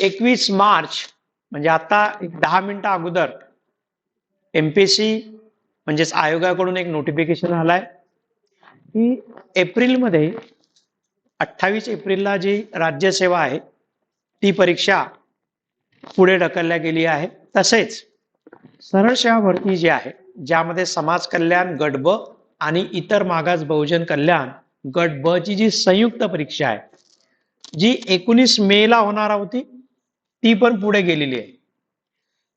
एकवीस मार्च म्हणजे आता एक दहा मिनिटं अगोदर एमपीसी म्हणजेच आयोगाकडून एक नोटिफिकेशन आलाय की एप्रिलमध्ये अठ्ठावीस एप्रिलला जी राज्यसेवा आहे ती परीक्षा पुढे ढकलल्या गेली आहे. तसेच सरळ सेवा भरती जी आहे ज्यामध्ये समाज कल्याण गट ब आणि इतर मागास बहुजन कल्याण गट ब ची जी संयुक्त परीक्षा आहे जी एकोणीस मे ला होणार होती ती पण पुढे गेलेली आहे.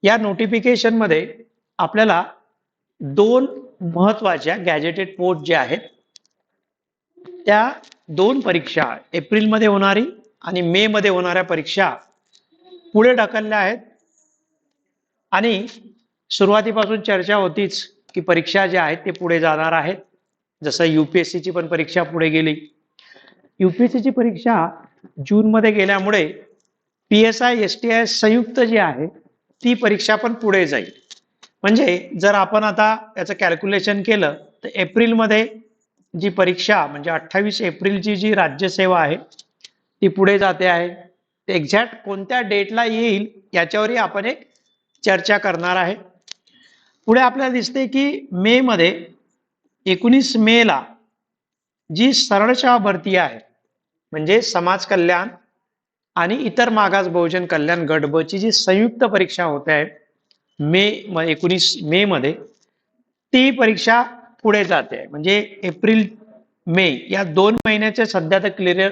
या नोटिफिकेशनमध्ये आपल्याला दोन महत्त्वाच्या गॅजेटेड पोस्ट ज्या आहेत त्या दोन परीक्षा एप्रिलमध्ये होणारी आणि मे मध्ये होणाऱ्या परीक्षा पुढे ढकलल्या आहेत. आणि सुरुवातीपासून चर्चा होतीच की परीक्षा ज्या आहेत ते पुढे जाणार आहेत. जसं युपीएससीची पण परीक्षा पुढे गेली. युपीएससीची परीक्षा जूनमध्ये गेल्यामुळे P S I S T I संयुक्त जी आहे ती परीक्षा पण पुढे जाईल. म्हणजे जर आपण आता याचं कॅल्क्युलेशन केलं तर एप्रिलमध्ये जी परीक्षा म्हणजे अठ्ठावीस एप्रिलची जी राज्यसेवा आहे ती पुढे जाते आहे. ते एक्झॅक्ट कोणत्या डेटला येईल याच्यावरही आपण एक चर्चा करणार आहे. पुढे आपल्याला दिसते की मे मध्ये एकोणीस मेला जी सरळ भरती आहे म्हणजे समाज कल्याण आणि इतर मागास बहुजन कल्याण गट ब ची जी संयुक्त परीक्षा होते आहे मे एकोणीस मे मध्ये ती परीक्षा पुढे जाते. आहे म्हणजे एप्रिल मे या दोन महिन्याचे सध्या तर क्लिअर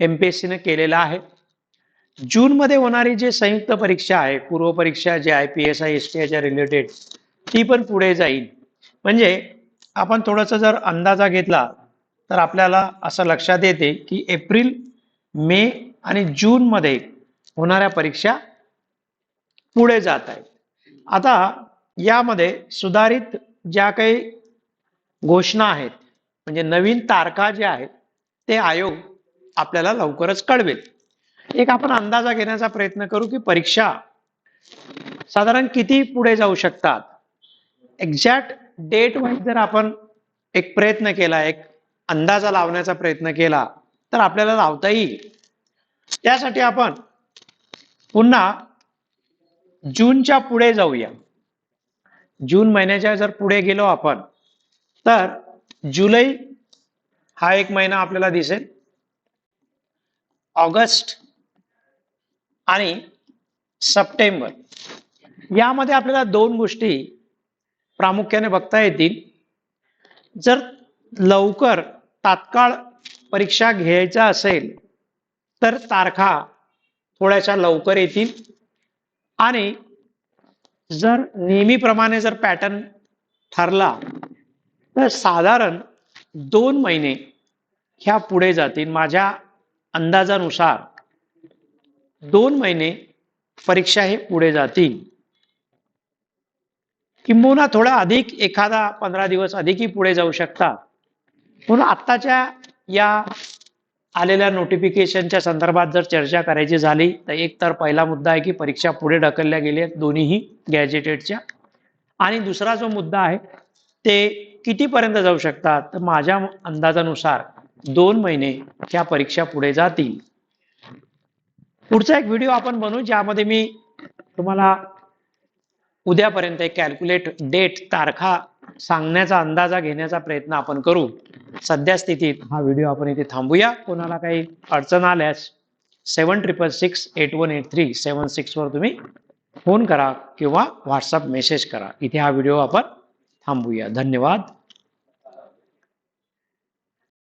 एमपीएससीने केलेलं आहे. जून मध्ये होणारी जी संयुक्त परीक्षा आहे पूर्व परीक्षा जी आहे P S I S T आयच्या रिलेटेड ती पण पुढे जाईल. म्हणजे आपण थोडंसं जर अंदाजा घेतला तर आपल्याला असं लक्षात येते की एप्रिल मे आणि जून मध्ये होणाऱ्या परीक्षा पुढे जात आहेत. आता यामध्ये सुधारित ज्या काही घोषणा आहेत म्हणजे नवीन तारखा ज्या आहेत ते आयोग आपल्याला लवकरच कळवेल. एक आपण अंदाजा घेण्याचा प्रयत्न करू की परीक्षा साधारण किती पुढे जाऊ शकतात? एक्झॅक्ट डेट वाईज जर आपण एक प्रयत्न केला एक अंदाजा लावण्याचा प्रयत्न केला तर आपल्याला लावता येईल. त्यासाठी आपण पुन्हा जूनच्या पुढे जाऊया. जून महिन्याच्या जर पुढे गेलो आपण तर जुलै हा एक महिना आपल्याला दिसेल. ऑगस्ट आणि सप्टेंबर यामध्ये आपल्याला दोन गोष्टी प्रामुख्याने बघता येतील. जर लवकर तात्काळ परीक्षा घ्यायचा असेल तर तारखा थोड्याशा लवकर येतील. आणि जर नेहमीप्रमाणे जर पॅटर्न ठरला तर साधारण दोन महिने ह्या पुढे जातील. माझ्या अंदाजानुसार दोन महिने परीक्षा हे पुढे जातील. किंबहुना थोडा अधिक एखादा पंधरा दिवस अधिकही पुढे जाऊ शकतात. म्हणून आत्ताच्या या आलेल्या नोटिफिकेशनच्या संदर्भात जर चर्चा करायची झाली तर एक तर पहिला मुद्दा आहे की परीक्षा पुढे ढकलल्या गेल्या दोन्हीही गॅजेटेडच्या आणि दुसरा जो मुद्दा आहे ते कितीपर्यंत जाऊ शकतात? तर माझ्या अंदाजानुसार दोन महिने ह्या परीक्षा पुढे जातील. पुढचा एक व्हिडिओ आपण बनवू ज्यामध्ये मी तुम्हाला उद्यापर्यंत एक कॅल्क्युलेट डेट तारखा सांगण्याचा अंदाजा घेण्याचा प्रयत्न आपण करू. सध्या स्थितीत हा व्हिडिओ आपण इथे थांबूया. कोणाला काही अडचण आल्यास seven triple six eight one eight three seven सिक्सवर तुम्ही फोन करा किंवा व्हॉट्सअप मेसेज करा. इथे हा व्हिडिओ आपण थांबूया. धन्यवाद.